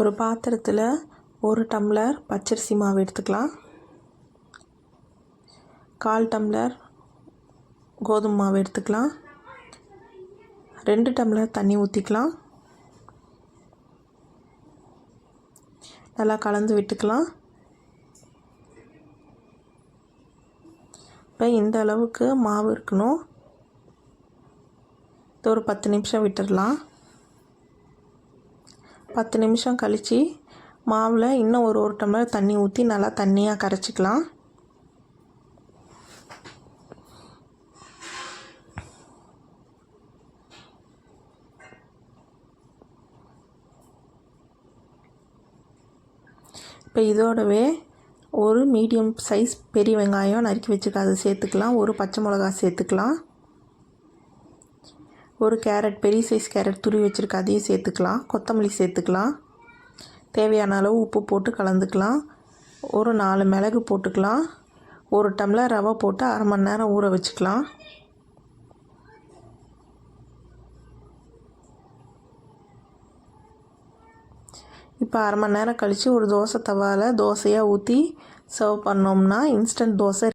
ஒரு பாத்திரத்தில் ஒரு டம்ளர் பச்சரிசி மாவு எடுத்துக்கலாம். கால் டம்ளர் கோதுமை மாவு எடுத்துக்கலாம். ரெண்டு டம்ளர் தண்ணி ஊற்றிக்கலாம் நல்லா கலந்து விட்டுக்கலாம். இப்போ இந்த அளவுக்கு மாவு இருக்கணும். இது ஒரு பத்து நிமிஷம் விட்டுடலாம் பத்து நிமிஷம் கழித்து மாவில் இன்னும் ஒரு ஒரு டம்ளர் தண்ணி ஊற்றி நல்லா தண்ணியாக கரைச்சிக்கலாம். இப்போ இதோடவே ஒரு மீடியம் சைஸ் பெரிய வெங்காயம் நறுக்கி வச்சுக்க அதை சேர்த்துக்கலாம். ஒரு பச்சை மிளகா சேர்த்துக்கலாம். ஒரு கேரட் பெரிய சைஸ் கேரட் துருவி வச்சுருக்க அதையும் சேர்த்துக்கலாம். கொத்தமல்லி சேர்த்துக்கலாம். தேவையான அளவு உப்பு போட்டு கலந்துக்கலாம். ஒரு நாலு மிளகு போட்டுக்கலாம். ஒரு டம்ளர் ரவை போட்டு அரை மணி நேரம் ஊற வச்சுக்கலாம். இப்போ அரை மணி நேரம் கழித்து ஒரு தோசை தவாவில் தோசையாக ஊற்றி சர்வ் பண்ணோம்னா இன்ஸ்டன்ட் தோசை